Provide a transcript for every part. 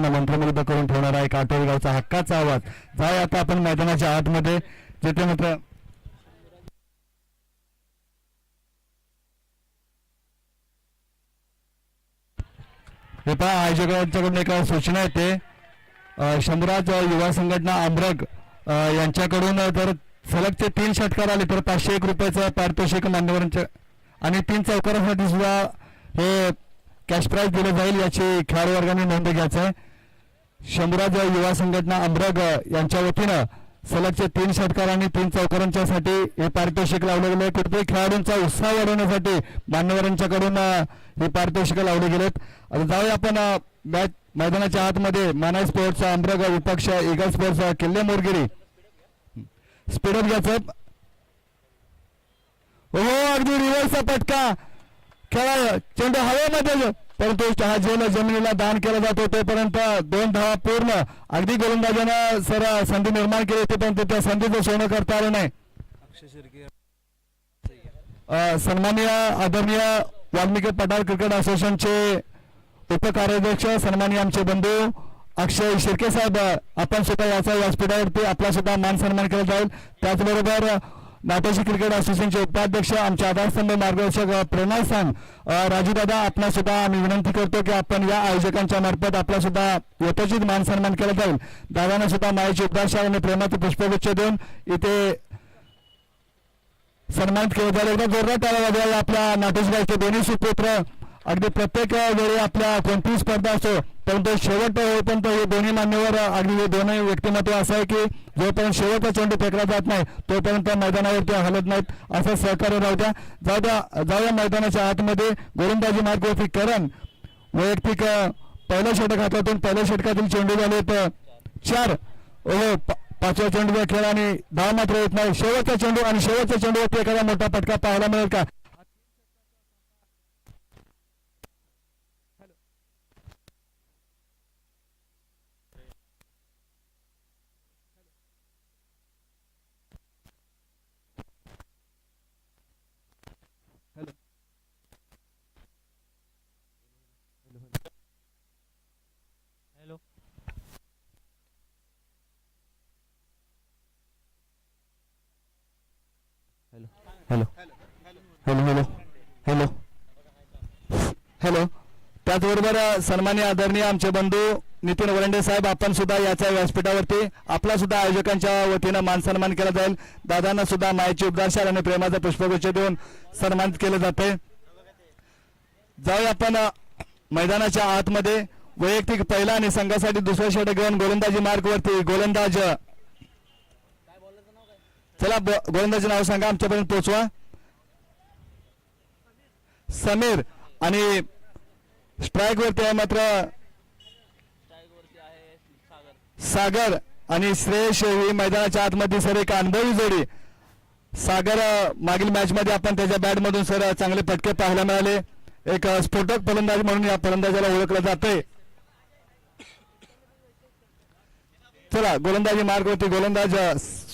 मंत्रमुग्ध करून ठेवणारा एक आठवडी गावचा हक्काचा आवाज. जाय आता आपण मैदानाच्या आतमध्ये. जेथे मात्र हे पहा आयोजकांच्याकडून एक सूचना येते. शंभराज युवा संघटना आंब्रग यांच्याकडून जर सलगचे तीन षटकार आले तर पाचशे एक रुपयाचं पारितोषिक मान्यवरांच्या आणि तीन चौकारांसाठी सुद्धा हे कॅश प्राईज दिलं जाईल याची खेळाडू वर्गाने नोंद घ्यायचं आहे. शंभराज युवा संघटना अमरग यांच्या वतीनं सलगच्या तीन षटकार आणि तीन चौकारांच्यासाठी हे पारितोषिक लावले गेले. कुठेतरी खेळाडूंचा उत्साह वाढवण्यासाठी मान्यवरांच्याकडून हे पारितोषिक लावले गेलेत. आता जाऊया आपण मॅच मैदानाच्या आतमध्ये मानाय स्पोर्ट्स अमरग विपक्ष इगल स्पोर्ट्स किल्ले मोरगिरी. स्पीडअप घ्यायचं हो अगदी रिव्हर्सचा पटका खेळा चेंडू हवेमध्ये परंतु हा झेल जमिनीला दान केला जातो तोपर्यंत दोन धावा पूर्ण. अगदी गोलंदाजानं सर संधी निर्माण केली होती परंतु त्या संधीचं सोनं करता आलं नाही. सन्माननीय आदरणीय वाल्मिकी पठार क्रिकेट असोसिएशनचे उपकार्याध्यक्ष सन्माननीय आमचे बंधू अक्षय शिर्के साहेब आपण सुद्धा याचा व्यासपीठावरती आपला सुद्धा मान सन्मान केला जाईल. त्याचबरोबर नाटोशी क्रिकेट असोसिएशनचे उपाध्यक्ष आमचे आधारस्तंभ मार्गदर्शक प्रेरणा सांग. राजूदादा आपला सुद्धा आम्ही विनंती करतो की आपण या आयोजकांच्या मार्फत आपला सुद्धा यथोचित मान सन्मान केला जाईल. दादांना सुद्धा मायाची उपदाशा आणि प्रेमाचे पुष्पगुच्छ देऊन इथे सन्मानित केलं जाईल. एकदा जोरदार टाळ्या वाजवायला आपल्या नाटोसगावचे दोन्ही सुपुत्र. अगदी प्रत्येक वेळी आपल्या कोणतीही स्पर्धा असो परंतु शेवट होईपर्यंत हे दोन्ही मान्यवर अगदी हे दोन्ही व्यक्तिमत्व असं आहे की जोपर्यंत शेवटचा चेंडू फेकला जात नाही तोपर्यंत मैदानावरती हलत नाहीत. असं सहकार्य राहू द्या. जाऊ द्या जाऊया मैदानाच्या आतमध्ये. गोलंदाजी मार्गवरती करण. वैयक्तिक पहिल्या षटक हातातून पहिल्या षटकातील चेंडू झाले तर चार. पाचव्या चेंडूचा खेळ आणि दहा मात्र येत नाही. शेवटचा चेंडू आणि शेवटच्या चेंडूवरती एखादा मोठा फटका पाहायला मिळेल का? त्याचबरोबर अ, सन्मान्य आदरणीय आमचे बंधू नितीन वरंडे साहेब आपण सुद्धा याच्या व्यासपीठावरती आपला सुद्धा आयोजकांच्या वतीनं मान सन्मान केला जाईल. दादांना सुद्धा मायची उपदार आणि प्रेमाचा पुष्पगुच्छ देऊन सन्मानित केलं जाते. जाऊया आपण मैदानाच्या आतमध्ये. वैयक्तिक पहिला आणि संघासाठी दुसरा षटक घेऊन गोलंदाजी मार्गवरती गोलंदाज. चला गोलंदाजी नाव सांगा आमच्यापर्यंत पोहोचवा समीर आणि स्ट्राईक वरती आहे मात्र. सागर आणि श्रेयश ही मैदानाच्या आतमध्ये सर एक अनुभवी जोडी. सागर मागील मॅच मध्ये आपण त्याच्या बॅट मधून सर चांगले फटके पाहायला मिळाले. एक स्फोटक फलंदाज म्हणून या फलंदाजाला ओळखलं जातंय. चला गोलंदाजी मार्गवरती गोलंदाज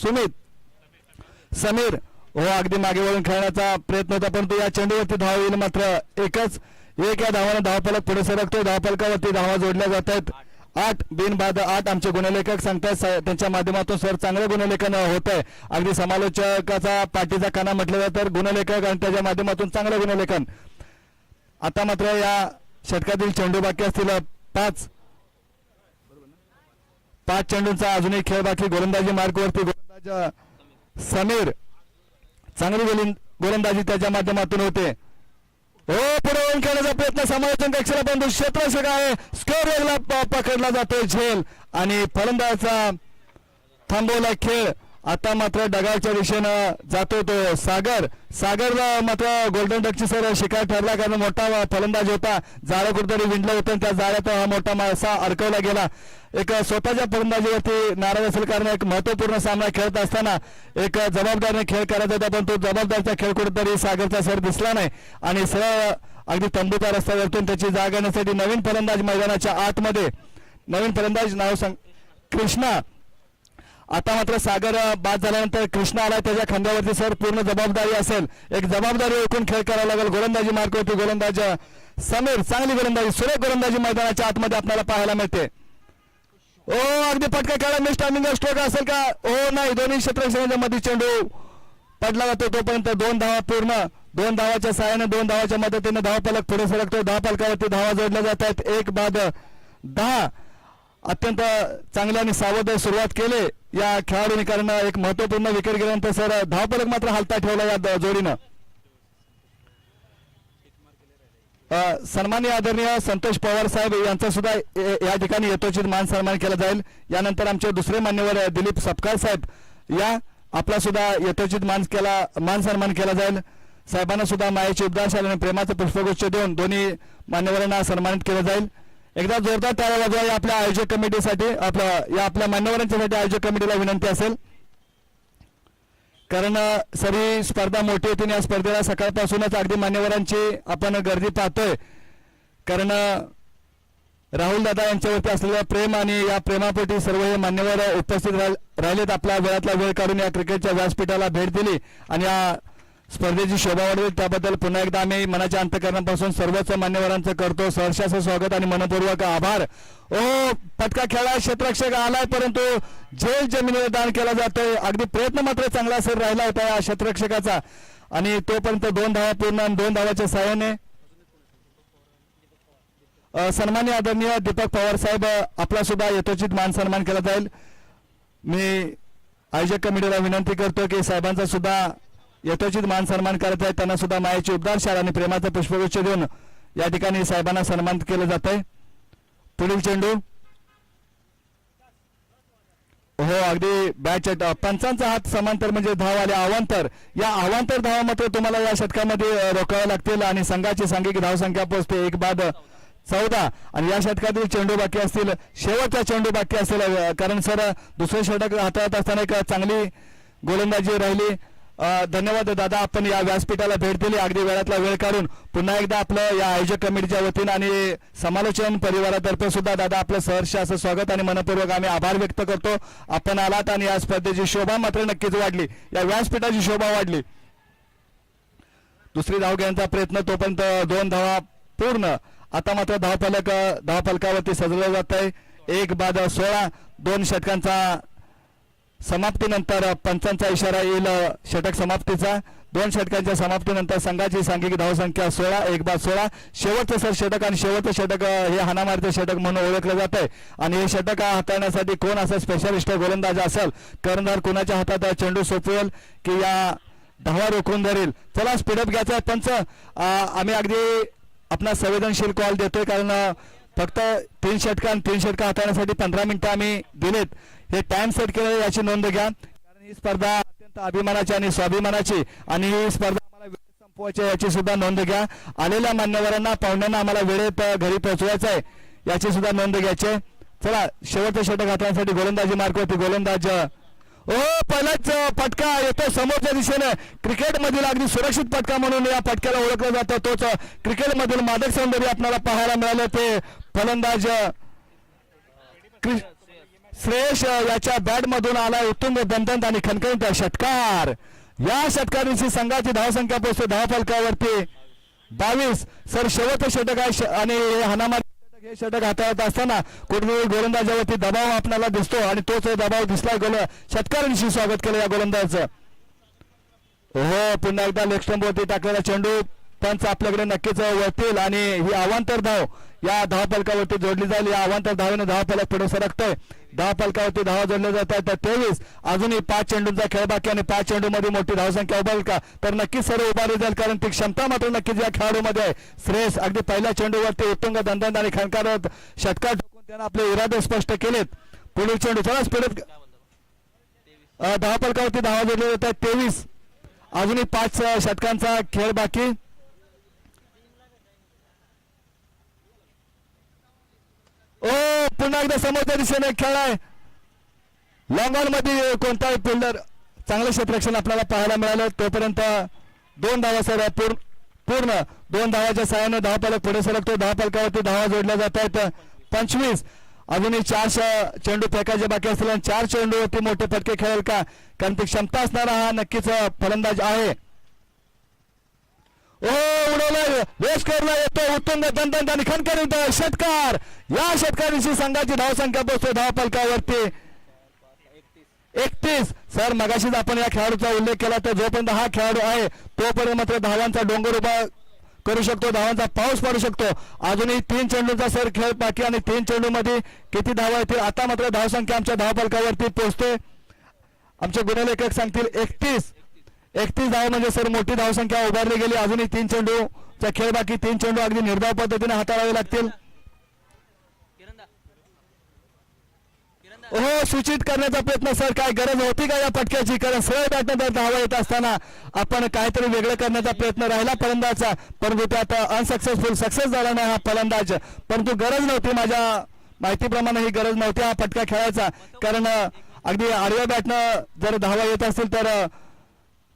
सुमित समीर हो अगदी मागे वळून खेळण्याचा प्रयत्न होता परंतु या चेंडूवरती धाव येईल मात्र एकच. एक या धावाने धावपालक पुढे सरकतो धावपालकावरती धावा जोडल्या जात आहेत आठ बिन बाद आठ आमचे गुणलेखक सांगतात. त्यांच्या माध्यमातून सर चांगलं गुणलेखन होत आहे अगदी समालोचकाचा पाठीचा काना म्हटलं जातं तर गुणलेखक आणि त्याच्या माध्यमातून चांगलं गुणलेखन. आता मात्र या षटकातील चेंडू बाकी असतील. पाच. पाच चेंडूंचा अजूनही खेळ बाकी. गोलंदाजी मार्गवरती गोलंदाज समीर. चांगली गोलंदाजी त्याच्या माध्यमातून होते. हो पुढे वळून खेळण्याचा प्रयत्न समाजातून कक्षाला बंधू क्षेत्ररक्षक आहे. स्कोर वेगला प- पकडला जातोय झेल. आणि फलंदाजचा थांबवला खेळ. आता मात्र डगाच्या दिशेनं जातो तो सागर. सागरला मात्र गोल्डन डकची सर शिकार ठरला कारण मोठा फलंदाज होता. जाळं कुठेतरी विंडलं होतं त्या जाळ्यात हा मोठा मासा अडकवला गेला. एक स्वतःच्या फलंदाजीवरती नाराज असेल कारण एक महत्त्वपूर्ण सामना खेळत असताना एक जबाबदारीने खेळ करायचा होता पण तो जबाबदारीचा खेळ कुठेतरी सागरचा सर दिसला नाही. आणि सरळ अगदी तंबूचा रस्ता त्याची जाग येण्यासाठी नवीन फलंदाज मैदानाच्या आतमध्ये नवीन फलंदाज नाव सांग कृष्णा. आता मात्र सागर बाद झाल्यानंतर कृष्णा आला त्याच्या खांद्यावरती सर पूर्ण जबाबदारी असेल. एक जबाबदारी ओळखून खेळ करावा लागेल. गोलंदाजी मार्ग होती गोलंदाज समीर चांगली गोलंदाजी सुरेख गोलंदाजी मैदानाच्या आतमध्ये आपल्याला पाहायला मिळते. ओ अगदी पटका खेळा मिस टायमिंग स्ट्रोक असेल का? हो नाही दोन्ही क्षेत्ररक्षणाच्या मध्ये चेंडू. पडला जातो तोपर्यंत दोन धावा पूर्ण. दोन धावाच्या सहाय्याने दोन धावाच्या मदतीने धाव पालक पुढे सरकतो. धाव पालकावरती धावा जोडल्या जात आहेत एक बाद दहा. अत्यंत चांगल्या आणि सावध सुरुवात केले. या खेळाडूंनी कारण एक महत्त्वपूर्ण विकेट गेल्यानंतर सर धाव मात्र हलता ठेवला या जोडीनं. सन्मान्य आदरणीय संतोष पवार साहेब यांचा सुद्धा ए- या ठिकाणी यथोचित मान सन्मान केला जाईल. यानंतर आमचे दुसरे मान्यवर दिलीप सपकाळ साहेब या आपला सुद्धा यथोचित मान केला मान सन्मान केला जाईल. साहेबांना सुद्धा मायाची उद्गारशाल आणि प्रेमाचं पुष्पगुच्छ देऊन दोन्ही मान्यवरांना सन्मानित केलं जाईल. एकदा जोरदार टाळ्या वाजवा या आपल्या आयोजक कमिटीसाठी आपल्या या आपल्या मान्यवरांच्यासाठी आयोजक कमिटीला विनंती असेल. कारण सर्व स्पर्धा मोठी होती आणि या स्पर्धेला सकाळपासूनच अगदी मान्यवरांची आपण गर्दी पाहतोय. कारण राहुल दादा यांच्यावरती असलेलं प्रेम आणि या प्रेमापोटी सर्व हे मान्यवर उपस्थित राहिलेत. आपल्या वेळातला वेळ काढून या क्रिकेटच्या व्यासपीठाला भेट दिली आणि या स्पर्धेची शोभा वाढवेल. त्याबद्दल पुन्हा एकदा आम्ही मनाच्या अंतकरणापासून सर्वच मान्यवरांचं करतो. सहर्षाचं स्वागत आणि मनपूर्वक आभार. ओ पटका खेळा क्षेत्ररक्षक आलाय परंतु जेल जमिनीवर दान केला जातोय. अगदी प्रयत्न मात्र चांगला सर राहिला होता या क्षेत्ररक्षकाचा. आणि तोपर्यंत दोन धावा पूर्ण आणि दोन धावाच्या सहाय्याने. सन्मान्य आदरणीय दीपक पवार साहेब आपला सुद्धा यथोचित मान सन्मान केला जाईल. मी आयोजक कमिटीला विनंती करतो की साहेबांचा सुद्धा यथोचित मान सन्मान करत आहे त्यांना सुद्धा मायाची उद्गार शाल आणि प्रेमाचं पुष्पगुच्छ देऊन या ठिकाणी साहेबांना सन्मानित केलं जात आहे पुढील चेंडू. हो अगदी बॅच पंचांचा हात समांतर म्हणजे धाव आले अवांतर या अवांतर धावामध्ये तुम्हाला या षटकामध्ये अ, रोखाव्या लागतील आणि संघाची सांघिक धावसंख्या पोहोचते एक बाद चौदा. आणि या षटकातील चेंडू बाकी असतील शेवटचा चेंडू बाकी असेल कारण सर दुसरे षटक हाताळत असताना एक चांगली गोलंदाजी राहिली. धन्यवाद दादा आपण या व्यासपीठाला भेट दिली. अगदी वेळातला वेळ काढून पुन्हा एकदा आपलं या आयोजक कमिटीच्या वतीनं आणि समालोचन परिवारातर्फे सुद्धा दादा आपलं सहर्ष असं स्वागत आणि मनपूर्वक आम्ही आभार व्यक्त करतो. आपण आलात आणि या स्पर्धेची शोभा मात्र नक्कीच वाढली. या व्यासपीठाची शोभा वाढली. दुसरी धाव घेण्याचा प्रयत्न तोपर्यंत दोन धावा पूर्ण. आता मात्र धावफलक धावफलकावरती सजवलं जात आहे एक बाद सोळा दोन षटकांचा समाप्तीनंतर पंचांचा इशारा येईल षटक समाप्तीचा. दोन षटकांच्या समाप्तीनंतर संघाची सांघिक धावसंख्या सोळा एक बाद सोळा. शेवटचं सर षटक आणि शेवटचं षटक हे हाणामारीचं षटक म्हणून ओळखलं जात आहे आणि हे षटक हाताळण्यासाठी कोण असं स्पेशलिस्ट गोलंदाज असेल? कर्णधार कोणाच्या हातात चेंडू सोपवेल की या धावा रोखून धरेल? चला स्पीडअप घ्यायचा पंच आम्ही अगदी आपला संवेदनशील कॉल देतोय कारण फक्त तीन षटकं आणि तीन षटकं हाताळण्यासाठी पंधरा मिनिटं आम्ही दिलेत. हे टाइम सेट केलेलं याची नोंद घ्या. कारण ही स्पर्धा अत्यंत अभिमानाची आणि स्वाभिमानाची आणि ही स्पर्धा आम्हाला वेळेत संपवायची आहे याची सुद्धा नोंद घ्या. आलेल्या मान्यवरांना पाहुण्यांना आम्हाला वेळेत घरी पोहोचवायचं आहे. याची सुद्धा नोंद घ्यायची चला शेवटच्या षटक हाताळण्यासाठी गोलंदाजी मार्गवरती गोलंदाज ओ पहिलाच पटका फटका येतो समोरच्या दिशेने. क्रिकेट मधील अगदी सुरक्षित पटका म्हणून या फटक्याला ओळखलं जातं. तोच क्रिकेट मधील मादक सौंदर्य आपल्याला पाहायला मिळालं ते फलंदाज अ, श्रेयश याच्या बॅटमधून आला उत्तुंग दंतंत आणि खणखणीत षटकार. या षटकारांची संघाची धावसंख्या पोहोचते धाव फलकावरती बावीस सर शेवटचं षटक आहे आणि हनामा हे षटक हाताळत असताना कुठेतरी गोलंदाजावरती दबाव आपल्याला दिसतो आणि तोच दबाव दिसला गोल षटकारांशी स्वागत केलं या गोलंदाजचं. हो पुन्हा एकदा लेग स्टंप वरती टाकलेला चेंडू पंच आपल्याकडे नक्कीच वळतील आणि ही अवांतर धाव या धाव फलकावरती जोडली जाईल. या अवांतर धावेनं धाव फलक पुढे सरकतोय. दहा फलकावरती धावा जोडल्या जात आहेत तेवीस. अजूनही पाच चेंडूंचा खेळ बाकी आणि पाच चेंडू मध्ये मोठी धावसंख्या उभारेल का? तर नक्कीच सर्व उभारली जाईल कारण ती क्षमता मात्र नक्कीच या खेळाडूमध्ये आहे. श्रेयस अगदी पहिल्या चेंडूवरती उत्तुंग दंदन आणि खणकारत षटकार ठोकून त्यानं आपले इरादे स्पष्ट केलेत. पुढील चेंडू चला स्पीडअप दहा पालकावरती फलकावरती धावा जोडल्या जात आहेत तेवीस. अजूनही पाच षटकांचा खेळ बाकी. ओ पुन्हा एकदा समोरच्या दिशेने खेळ आहे लॉंग ऑनमध्ये कोणताही फिल्डर चांगलं क्षेत्रक्षण आपल्याला पाहायला मिळालं. तोपर्यंत दोन धावा सर पूर्ण पूर्ण. दोन धावाच्या सहाय्याने दहा पालक पुढे सरकतो धाव पालकावरती धावा जोडल्या जात आहेत. पंचवीस. अजूनही चार चेंडू फेकायचे बाकी असतील. चार चेंडूवरती मोठे फटके खेळेल का? कारण ती क्षमता असणारा हा नक्कीच फलंदाज आहे. उडवलं रेस करला येतो उत्तुंग दंदन आणि खणखणीत षटकार या षटकाराची संघाची धावसंख्या पोहोचते धावपलकावरती एकतीस. एकतीस सर मगाशीच आपण या खेळाडूचा उल्लेख केला तर जोपर्यंत हा खेळाडू आहे तोपर्यंत मात्र धावांचा डोंगर उभा करू शकतो धावांचा पाऊस पडू शकतो. अजूनही तीन चेंडूचा सर खेळ बाकी आणि तीन चेंडू मध्ये किती धावा येतील आता मात्र धावसंख्या आमच्या धावपलकावरती पोहोचते. आमचे गुणलेखक सांगतील एकतीस. एकतीस धाव म्हणजे सर मोठी धावसंख्या उभारली गेली. अजूनही तीन चेंडूचा खेळ बाकी तीन चेंडू अगदी निर्धाव पद्धतीने हाताळावे लागतील. हो सूचित करण्याचा प्रयत्न सर. काय गरज होती का या पटक्याची कारण सरळ बॅटनं जर धावा येत असताना आपण काहीतरी वेगळं करण्याचा प्रयत्न राहिला फलंदाजचा परंतु त्यात अनसक्सेसफुल सक्सेस झाला नाही हा फलंदाज. परंतु गरज नव्हती माझ्या माहितीप्रमाणे ही गरज नव्हती हा पटका खेळायचा. कारण अगदी आडव्या बॅटनं जर धावा येत असतील तर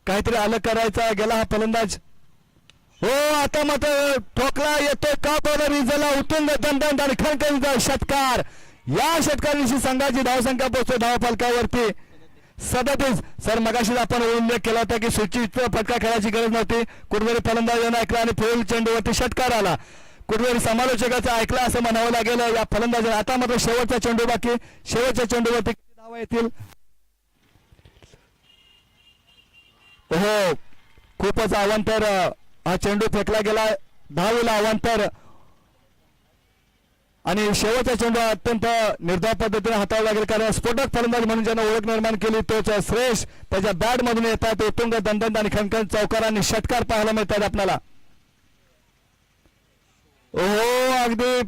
काहीतरी अलग करायचा गेला हा फलंदाज. हो आता मात्र ठोकला येतो का बॉलर रिझला उतुंग दंडन आणि खणखणीचा षटकार. या षटकाराशी संघाची धावसंख्या पोहोचतो धाव फलकावरती सदतीस. सर मगाशीच आपण उल्लेख केला होता की सूचित फटका खेळायची गरज नव्हती. कुरवेरी फलंदाज यांना ऐकला आणि पुढील चेंडूवरती षटकार आला. कुठेतरी समालोचकाचा ऐकला असं म्हणावं लागेल या फलंदाजाने आता मात्र शेवटचा चेंडू बाकी. शेवटच्या चेंडूवरती धावा येतील. हो खूपच अवांतर हा चेंडू फेकला गेला. दहावीला अवांतर आणि शेवटचा चेंडू अत्यंत निर्धाव पद्धतीने हाताळला लागेल कारण स्फोटक फलंदाज म्हणून ज्यानं ओळख निर्माण केली तोच श्रेष त्याच्या बॅट मधून येतात उत्तुंग दंदन आणि खणखण चौकारांनी षटकार पाहायला मिळतात आपल्याला. हो अगदी.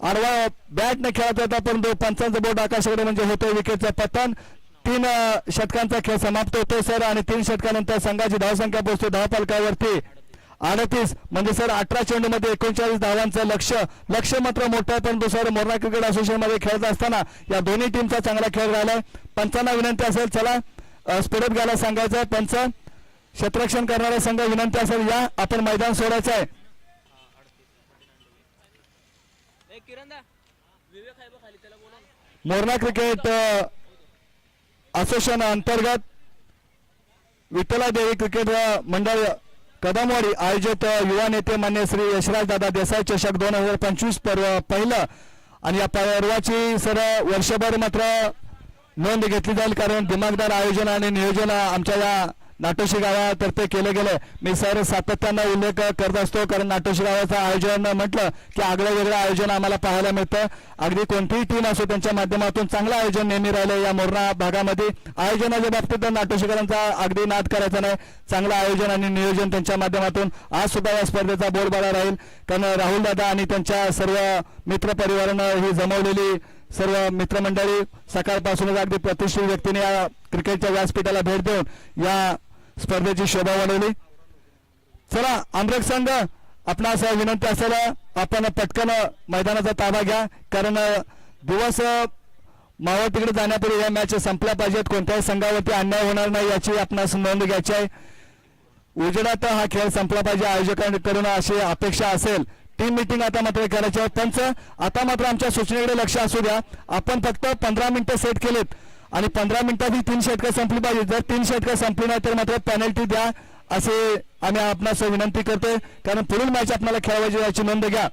आडवा बॅट न खेळत होता परंतु पंचांचं बोट आकाशाकडे म्हणजे होतं विकेटचं पतन. तीन षटकांचा खेळ समाप्त होतो सर. आणि तीन षटकानंतर संघाची धावसंख्या पोहोचते धावपालकावरती अडतीस म्हणजे सर अठरा चेंडू मध्ये एकोणचाळीस धावांचं लक्ष लक्ष मात्र मोठं आहे परंतु सर मोरणा क्रिकेट असोसिएशनमध्ये खेळत असताना या दोन्ही टीमचा चांगला खेळ राहिलाय पंचांना विनंती असेल चला स्फोटक घ्यायला सांगायचं पंच क्षेत्ररक्षण करणारा संघ विनंती असेल या आपण मैदान सोडायचं आहे ए किरणदा विवेक आहे बघ खाली त्याला बोला ना. मोरणा क्रिकेट असोसिएशन अंतर्गत विठ्ठला देवी क्रिकेट मंडळ कदमवाडी आयोजित युवा नेते मान्य श्री यशराज दादा देसाई चषक दोन हजार पंचवीस पर्व पहिलं. आणि या पर्वाची सर वर्षभर मात्र नोंद घेतली जाईल कारण दिमागदार आयोजन आणि नियोजन आमच्या या नाटोशी गावातर्फे केलं गेलं मी सर सातत्यानं उल्लेख करत असतो कारण नाटोशी गावाचं आयोजन म्हटलं की आगळं वेगळं आयोजन आम्हाला पाहायला मिळतं. अगदी कोणतीही टीम असो त्यांच्या माध्यमातून चांगलं आयोजन नेहमी राहिलं या मोरणा भागामध्ये. आयोजनाच्या बाबतीत तर नाटोशीकरांचा अगदी नाद करायचा नाही. चांगलं आयोजन आणि नियोजन त्यांच्या माध्यमातून. आज सुद्धा या स्पर्धेचा बोलबाला राहील. कारण राहुल दादा आणि त्यांच्या सर्व मित्रपरिवारानं ही जमवलेली सर्व मित्रमंडळी सकाळपासूनच अगदी प्रतिष्ठित व्यक्तीने या क्रिकेटच्या व्यासपीठाला भेट देऊन या स्पर्धेची शोभा वाढवली. चला आंबरक संघ आपणास विनंती असेल आपण पटकन मैदानाचा ताबा घ्या. कारण दिवस मावळ तिकडे जाण्यापूर्वी या मॅच संपल्या पाहिजेत. कोणत्याही संघावरती अन्याय होणार नाही याची आपणास नोंद घ्यायची आहे. उजेडात हा खेळ संपला पाहिजे आयोजकांकडून अशी अपेक्षा असेल. टीम मिटिंग आता मात्र करायची आहे. पंच आता मात्र आमच्या सूचनेकडे लक्ष असू द्या. आपण फक्त पंधरा मिनिटं सेट केलेत. आणि पंधरा मिनिटात ही तीन षटकं संपली पाहिजे जर तीन षटकं संपली नाही तर मात्र पेनल्टी द्या असे आम्ही आपणास विनंती करतोय. कारण पुढील मॅच आपल्याला खेळवायची याची नोंद घ्या.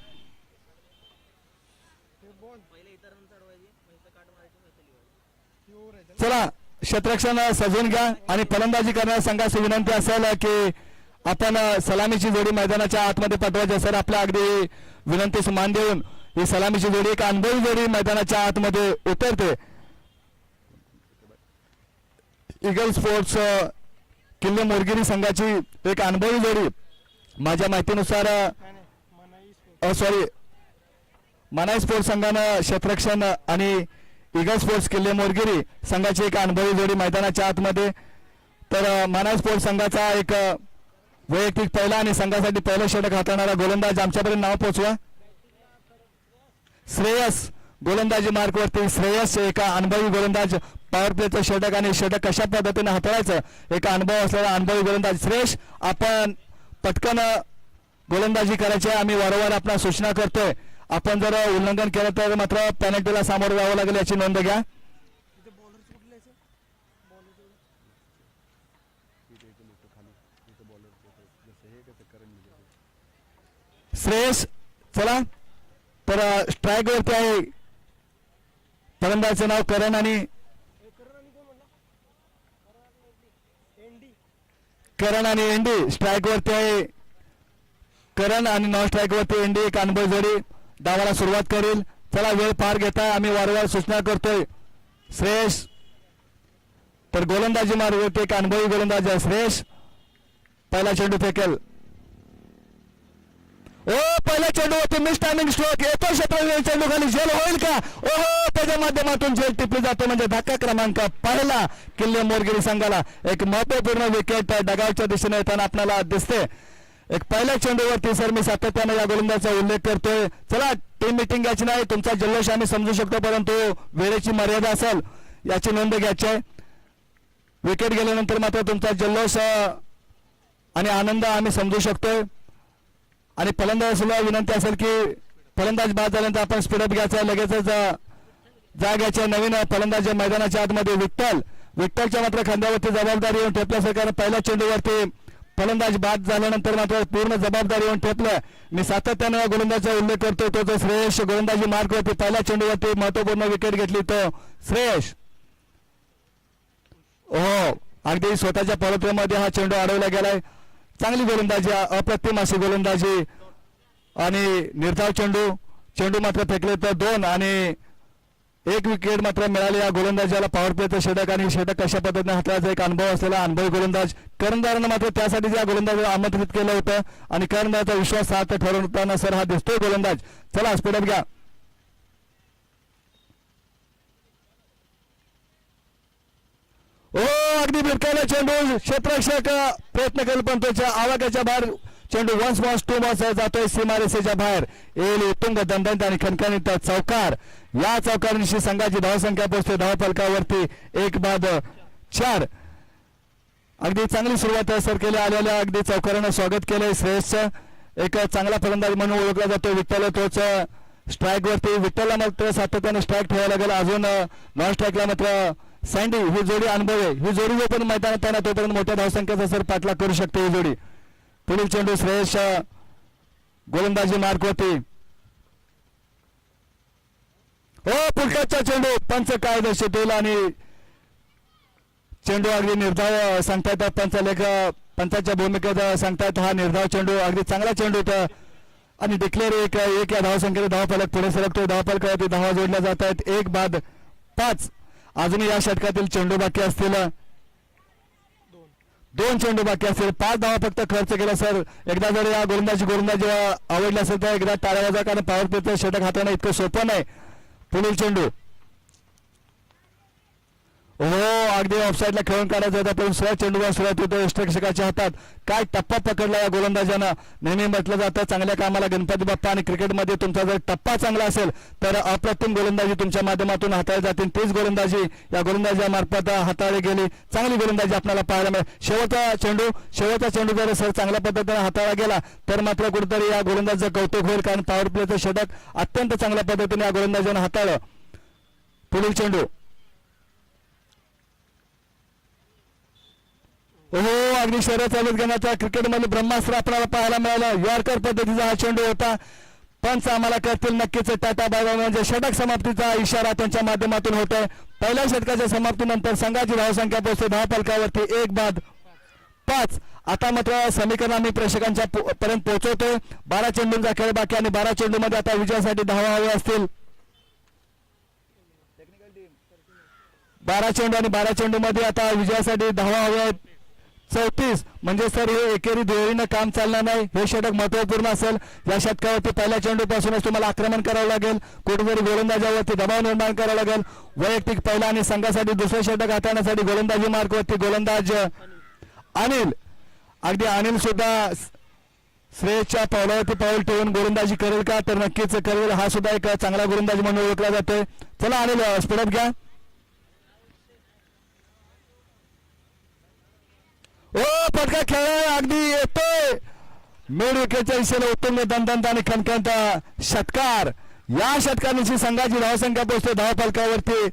चला क्षेत्रक्षण सजवून घ्या आणि फलंदाजी करणाऱ्या संघास विनंती असेल की आपण सलामीची जोडी मैदानाच्या आतमध्ये पाठवायची असेल आपल्या अगदी विनंतीस मान देऊन ही सलामीची जोडी एक अनुभवी जोडी मैदानाच्या आतमध्ये उतरते. इगल स्पोर्ट्स किल्ले मोरगिरी संघाची एक अनुभवी जोडी. माझ्या माहितीनुसार सॉरी मनाई स्पोर्ट्स संघानं क्षेत्ररक्षण आणि इगल स्पोर्ट्स किल्ले मोरगिरी संघाची एक अनुभवी जोडी मैदानाच्या आतमध्ये. तर मनाई स्पोर्ट्स संघाचा एक वैयक्तिक पहिला आणि संघासाठी पहिलं षटक हाताळणारा गोलंदाज आमच्यापर्यंत नाव पोचवा. श्रेयस गोलंदाजी मार्कवरती श्रेयस एका अनुभवी गोलंदाज पॉवर प्लेचं षटक आणि षटक कशा पद्धतीने हाताळायचं? एका अनुभव असलेला अनुभवी गोलंदाज श्रेयस. आपण पटकन गोलंदाजी करायची आहे. आम्ही वारंवार आपला सूचना करतोय. आपण जर उल्लंघन केलं तर मात्र पेनल्टीला सामोरं जावं लागेल याची नोंद घ्या. श्रेयस चला. तर स्ट्राईक वरती आहे. फलंदाजचं नाव करण आणि करण आणि एंडी. स्ट्राईक वरती आहे. करण आणि नॉन स्ट्राईक वरती एंडी. एक अनुभव जोडी. डावाला सुरुवात करेल. चला वेळ पार घेता आम्ही वारंवार सूचना करतोय. श्रेयस. तर गोलंदाजी मार्ग एक अनुभवी गोलंदाज आहे. श्रेयस. पहिला चेंडू फेकेल. ओ पहिला चेंडू होती मिस टायमिंग स्ट्रोक येतो क्षेत्र चेंडू खाली झेल होईल का? ओहो त्याच्या माध्यमातून झेल टिपली जाते म्हणजे धक्का क्रमांक पहिला किल्ले मोरगिरी संघाला. एक महत्त्वपूर्ण विकेट डगावच्या दिशेने येताना आपल्याला दिसते. एक पहिल्या चेंडूवरती सर मी सातत्याने या गोलंदाचा उल्लेख करतोय. चला टीम मिटिंग घ्यायची नाही तुमचा जल्लोष आम्ही समजू शकतो परंतु वेळेची मर्यादा असेल याची नोंद घ्यायची आहे. विकेट गेल्यानंतर मात्र तुमचा जल्लोष आणि आनंद आम्ही समजू शकतोय. आणि फलंदाजाला विनंती असेल की फलंदाज बाद झाल्यानंतर आपण स्पीडअप घ्यायचा लगेचच जा घ्यायच्या नवीन फलंदाज मैदानाच्या आतमध्ये विठ्ठल विठ्ठलच्या मात्र खांद्यावरती जबाबदारी येऊन ठेपल्यासारखं पहिल्या चेंडूवरती फलंदाज बाद झाल्यानंतर मात्र पूर्ण जबाबदारी येऊन ठेपलं. मी सातत्यानं या उल्लेख करतो. तो जो श्रेयश गोलंदाजी मार्कवरती पहिल्या चेंडूवरती महत्त्वपूर्ण विकेट घेतली तो श्रेयश हो अगदी स्वतःच्या पळत्यामध्ये हा चेंडू अडवला गेलाय. चांगली गोलंदाजी अप्रतिम अशी गोलंदाजी. आणि निर्धाव चेंडू चेंडू मात्र फेकले तर दोन आणि एक विकेट मात्र मिळाली या गोलंदाजाला. पॉवर प्लेचं षटक आणि षटक कशा पद्धतीने हाताळायचा एक अनुभव असलेला अनुभवी गोलंदाज कर्णधारानं मात्र त्यासाठी या गोलंदाजाला आमंत्रित केलं होतं. आणि कर्णधाराचा विश्वास सार्थ ठरवताना सर हा दिसतोय गोलंदाज. चला स्पीडअप घ्या ओ अगदी बिटकायला चेंडू क्षेत्ररक्षक प्रयत्न केला पण त्याच्या आवाक्याच्या बाहेर चेंडू वन्स वन्स टू वन्स जातोय सीमारेषेच्या बाहेर. येईल उत्तुंग दंडंत आणि खणखणीत चौकार. या चौकारांशी संघाची धावसंख्या पोहोचते. धावफलकावरती एक बाद चार. अगदी चांगली सुरुवात सर केल्या आलेल्या अगदी चौकारानं स्वागत केलंय श्रेयसचं एक चांगला फलंदाज म्हणून ओळखला जातो विठ्ठल. तोच स्ट्राईक वरती विठ्ठलला मात्र सातत्याने स्ट्राईक ठेवायला लागेल. अजून नॉन स्ट्राईकला मात्र सँडी ही जोडी अनुभव आहे. ही जोडी जोपर्यंत मैदानात त्यांना तोपर्यंत मोठ्या धावसंख्येचा सर पाठलाग करू शकते ही जोडी. पुढील चेंडू श्रेयस गोलंदाजी मार्क होती हो पुलकाचा चेंडू पंच काय दर्शवतील आणि चेंडू अगदी निर्धाव सांगतायत पंच लेख पंचाच्या भूमिकेत सांगतायत हा निर्धाव चेंडू अगदी चांगला चेंडू होता आणि डिक्लेअर एक एक या धावसंख्येने धाव फलक पुढे सरकतो धाव फलकावरती धावा जोडल्या जात आहेत एक बाद पाच. अजूनही या षटकातील चेंडू बाकी असतील. दोन चेंडू बाकी असतील. पाच धावा फक्त खर्च केला सर. एकदा जर या गोलंदाजी गोलंदाजी आवडली असेल तर एकदा टाळ्या वाजा कारण पावर प्लेचं षटक हाताळणं इतकं सोपं नाही. पुढील चेंडू. हो अगदी ऑफसाईडला खेळून काढायचा होता पण सुरुवात चेंडूला सुरुवात होतो यष्टरक्षकाच्या हातात. काय टप्पा पकडला या गोलंदाजानं? नेहमी म्हटलं जातं चांगल्या कामाला गणपती बाप्पा आणि क्रिकेटमध्ये तुमचा जर टप्पा चांगला असेल तर अप्रतिम गोलंदाजी तुमच्या माध्यमातून हाताळली जातील. तीच गोलंदाजी या गोलंदाजामार्फत हाताळली गेली. चांगली गोलंदाजी आपल्याला पाहायला मिळेल. शेवटचा चेंडू शेवटचा चेंडू जर सर चांगल्या पद्धतीने हाताळला गेला तर मात्र कुठेतरी या गोलंदाजाचं कौतुक होईल कारण पॉवर प्लेचं षटक अत्यंत चांगल्या पद्धतीने या गोलंदाजानं हाताळलं. पुढील चेंडू. हो अगदी शर्यत चालत घेण्याचा क्रिकेटमध्ये ब्रह्मास्त्र आपल्याला पाहायला मिळालं. यॉर्कर पद्धतीचा हा चेंडू होता. पंच आम्हाला करतील नक्कीच टाटा बाबा म्हणजे षटक समाप्तीचा इशारा त्यांच्या माध्यमातून होतोय. पहिल्या षटकाच्या समाप्तीनंतर संघाची धावसंख्या पोहोचते. दहा फलकावरती एक बाद. पाच. आता मात्र समीकरण आम्ही प्रेक्षकांच्या पर्यंत पोहोचवतोय. बारा चेंडूंचा खेळ बाकी आणि बारा चेंडूमध्ये आता विजयासाठी धावा हवे असतील. बारा चेंडू आणि बारा चेंडू मध्ये आता विजयासाठी धावा हवे आहेत. चौतीस. म्हणजे सर हे एकेरी दुहेरीनं काम चालणार नाही. हे षटक महत्त्वपूर्ण असेल. या षटकावरती पहिल्या चेंडूपासूनच तुम्हाला आक्रमण करावं लागेल. कुठेतरी गोलंदाजावरती दबाव निर्माण करावा लागेल. वैयक्तिक पहिला आणि संघासाठी दुसरं षटक हाताळण्यासाठी गोलंदाजी मार्गवरती गोलंदाज अनिल. अगदी अनिल सुद्धा श्रेयसच्या पावलावरती पाऊल ठेवून गोलंदाजी करेल का? तर नक्कीच करेल. हा सुद्धा एक चांगला गोलंदाज म्हणून ओळखला जातोय. चला अनिल स्पीडअप घ्या. ओ पटका खेळ अगदी येतोय. मिड विकेटच्या दिशेला उत्तुंग दंदंत आणि खणखणता षटकार. या षटकारांची संघाची धावसंख्या पोहोचते धाव फलकावरती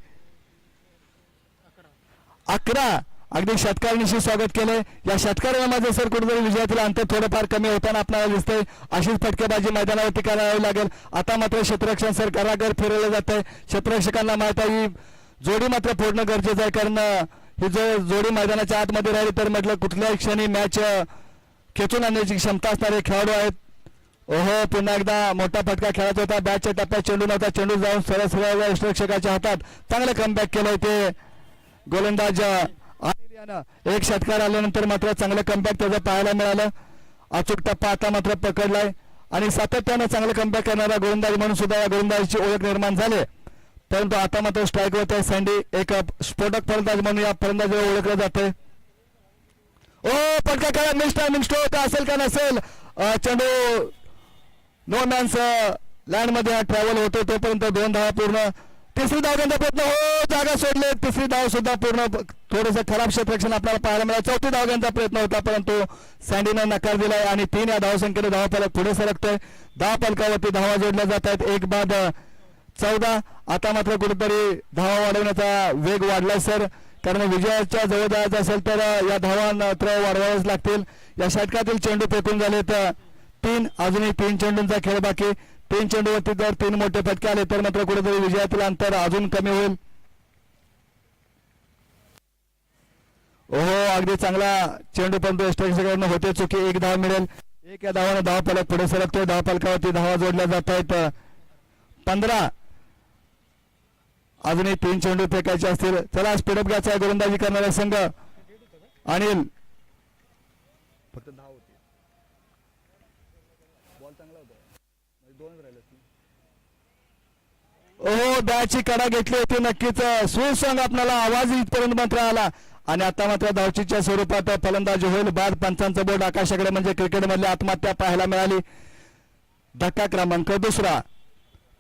अकरा. अगदी षटकारांशी स्वागत केलंय. या षटकाराला माझं सर कुठेतरी विजयातील अंतर थोडंफार कमी होताना आपल्याला दिसतंय. अशीच फटकेबाजी मैदानावरती करावी लागेल. आता मात्र क्षेत्ररक्षण सर घराघर फिरवलं जात आहे क्षेत्ररक्षकांना माहीत आहे ही जोडी मात्र फोडणं गरजेचं आहे कारण ही जर जोडी मैदानाच्या आतमध्ये राहिली तर म्हटलं कुठल्याही क्षणी मॅच खेचून आणण्याची क्षमता असणारे खेळाडू आहेत. ओहो पुन्हा एकदा मोठा फटका खेळायचा होता. बॅटच्या टप्प्यात चेंडू नव्हता. चेंडू जाऊन सरळ सरळ विश्लेषकाच्या हातात चांगलं कमबॅक केलंय ते गोलंदाज एक षटकार आल्यानंतर मात्र चांगलं कमबॅक त्याचं पाहायला मिळालं. अचूक टप्पा आता मात्र पकडलाय. आणि सातत्यानं चांगलं कमबॅक करणारा गोलंदाज म्हणून सुद्धा या गोलंदाजीची ओळख निर्माण झाली. परंतु आता मात्र स्ट्राईक होत आहे सँडी एक स्फोटक फलंदाज म्हणून या फलंदाजीला ओळखलं जाते ओ पटका करा मिस टायमिंग स्ट्रोक असेल का नसेल? अं, चेंडू नो मॅन्स लँडमध्ये ट्रॅव्हल होतो तोपर्यंत दोन धावा पूर्ण. तिसरी धाव घेण्याचा प्रयत्न. हो जागा सोडले. तिसरी धाव सुद्धा पूर्ण. थोडस खराब क्षेत्रक्षण आपल्याला पाहायला मिळालं. चौथी धाव घेण्याचा प्रयत्न होता परंतु सँडीनं नकार दिलाय आणि तीन या धावसंख्येने धावा फलक पुढे सरकतोय. दहा फलकावरती धावा जोडल्या जात आहेत. एक बाद चौदा. आता मात्र कुठेतरी धावा वाढवण्याचा वेग वाढला सर. कारण विजयाच्या जवळ जायचं असेल तर या धावा मात्र वाढवाव्याच लागतील. या षटकातील चेंडू फेकून झाले तर तीन. अजूनही तीन चेंडूंचा खेळ बाकी. तीन चेंडूवरती जर तीन मोठे फटके आले तर मात्र कुठेतरी विजयातील अंतर अजून कमी होईल. ओहो अगदी चांगला चेंडू पण यष्टरक्षकांना होते. चुकी एक धाव मिळेल. एक या धावाने धाव फलक पुढे सरकतोय. धाव फलकावरती धावा जोडल्या जात आहेत पंधरा. अजूनही तीन चेंडू फेकायचे असतील. चला स्पीडअप घ्यायचा गोलंदाजी करणारा संघ. अनिल. फक्त दहा होते. बॉल चांगला होता. म्हणजे दोनच राहिले ओहो बॅटची कडा घेतली होती नक्कीच. स्विच सॉंग आपल्याला आवाज इथपर्यंत मात्र आला. आणि आता मात्र धावचीच्या स्वरूपात फलंदाजी होईल. बाद पंचांचं बोर्ड आकाशाकडे म्हणजे क्रिकेटमधली आत्महत्या पाहायला मिळाली. धक्का क्रमांक दुसरा.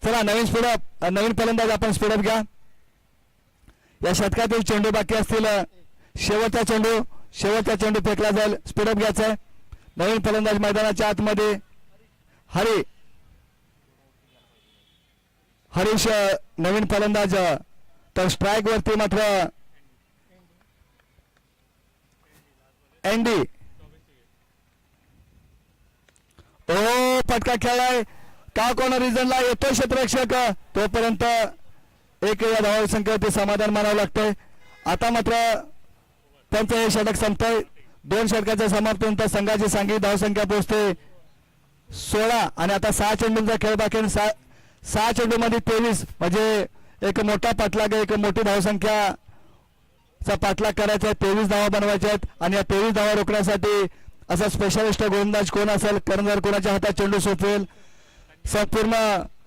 चला नवीन स्पीडअप नवीन फलंदाज आपण स्पीडअप घ्या. या शतकातील चेंडू बाकी असतील. शेवटचा चेंडू शेवटचा चेंडू फेकला जाईल. स्पीडअप घ्यायचा आहे नवीन फलंदाज मैदानाच्या आतमध्ये. हरी. हरीश नवीन फलंदाज तर स्ट्राईक वरती मात्र एनडी ओ फटका खेळलाय. का कोण रिझनला येतो क्षेत्ररक्षक तोपर्यंत एक या धावा संख्येवरती समाधान मानावं लागतंय. आता मात्र त्यांचं हे षटक संपतंय. दोन षटकाच्या समाप्तीनंतर संघाची सांघिक धावसंख्या पोहोचते. सोळा आणि आता सहा चेंडूंचा खेळ बाकी सहा सहा चेंडूमध्ये तेवीस. म्हणजे एक मोठा पाठलाग आहे, एक मोठी धावसंख्या चा पाठलाग करायचा आहे. तेवीस धावा बनवायच्या आहेत. आणि या तेवीस धावा रोखण्यासाठी असा स्पेशलिस्ट गोलंदाज कोण असेल? कर्णधार कोणाच्या हातात चेंडू सोपवेल? संपूर्ण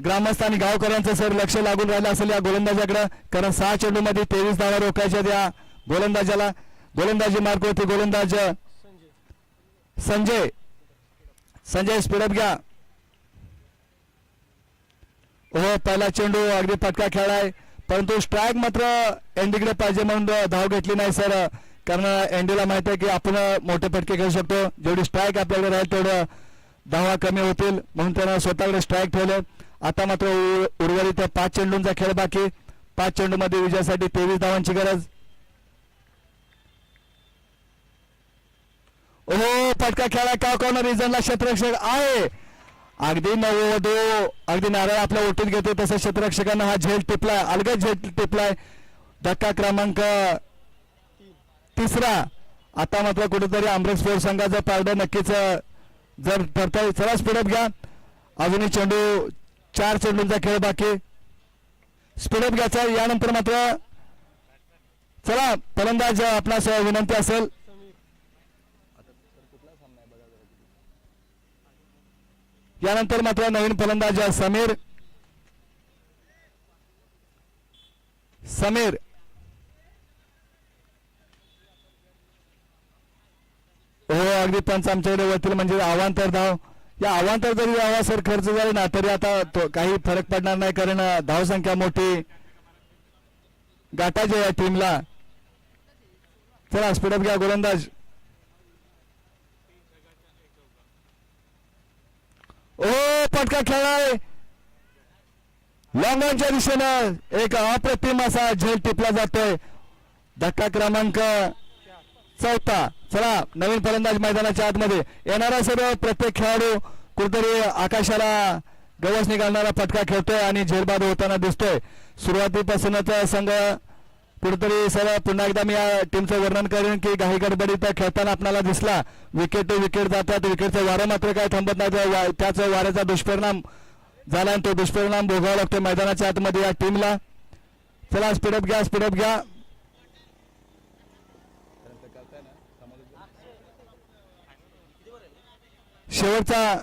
ग्रामस्थ आणि गावकऱ्यांचं सर लक्ष लागून राहिलं असेल या गोलंदाजाकडे. कारण सहा चेंडूमध्ये तेवीस धावा रोखायच्या त्या या गोलंदाजाला. गोलंदाजी मार्क होती गोलंदाज संजय. संजय स्पीडअप घ्या. हो पहिला चेंडू अगदी फटका खेळाय. परंतु स्ट्राईक मात्र एनडीकडे पाहिजे म्हणून धाव घेतली नाही सर. कारण एनडीला माहीत आहे की आपण मोठे फटके खेळू शकतो. जेवढी स्ट्राईक आपल्याकडे राहील तेवढं धावा कमी होतील म्हणून त्यांना स्वतःकडे स्ट्राईक ठेवले. आता मात्र उर्वरित पाच चेंडूंचा खेळ बाकी पाच चेंडूमध्ये विजयासाठी तेवीस धावांची गरज. ओहो फटका खेळा का कोण रिझनला क्षेत्ररक्षक आहे? अगदी नववधू अगदी नारळ आपल्या ओटीत घेते तसं क्षेत्ररक्षकांना हा झेल टिपलाय अलगद झेल टिपलाय. धक्का क्रमांक तिसरा. आता मात्र कुठेतरी अमृत स्पोर्ट संघाचं पारडं नक्कीच जर ठरतंय चला स्पीडअप घ्या. अजूनही चेंडू चार चेंडूंचा खेळ बाकी. स्पीडअप घ्यायचा यानंतर मात्र चला फलंदाज आपणास विनंती असेल. यानंतर मात्र नवीन फलंदाज समीर. समीर हो अगदी पंच आमच्याकडे वरतील म्हणजे अवांतर धाव. या अवांतर जरी धावा सर खर्च झाले ना तरी आता तो काही फरक पडणार नाही कारण धाव संख्या मोठी. गाठाची या टीमला. चला स्पीडअप घ्या गोलंदाज. ओ पटका खेळाय. लॉंगॉनच्या दिशेनं एक अप्रतिम असा झेल टिपला जातोय. धक्का क्रमांक चौथा चला नवीन फलंदाज मैदानाच्या आतमध्ये. येणारा सर्व प्रत्येक खेळाडू कुठेतरी आकाशाला गवस निघालणारा फटका खेळतोय आणि झेलबाद होताना दिसतोय. सुरुवातीपासूनच संघ कुठेतरी सर पुन्हा एकदा मी या टीमचं वर्णन करेन की काही गडबडीत खेळताना आपल्याला दिसला. विकेट टू विकेट जातात. विकेटचं वारं मात्र काय थांबत नाही. त्या वा- त्याच वाऱ्याचा दुष्परिणाम झाला आणि तो दुष्परिणाम भोगावा लागतो मैदानाच्या आतमध्ये या टीमला चला स्पीडअप घ्या स्पीडअप घ्या त्यानंतर करताय ना समालोचन शेवटचा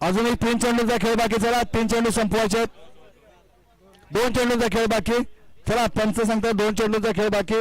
अजूनही तीन चेंडूचा खेळ बाकी. चला तीन चेंडू संपवायचे आहेत. दोन चेंडूचा खेळ बाकी. चला पंच सांगतात दोन चेंडूचा खेळ बाकी.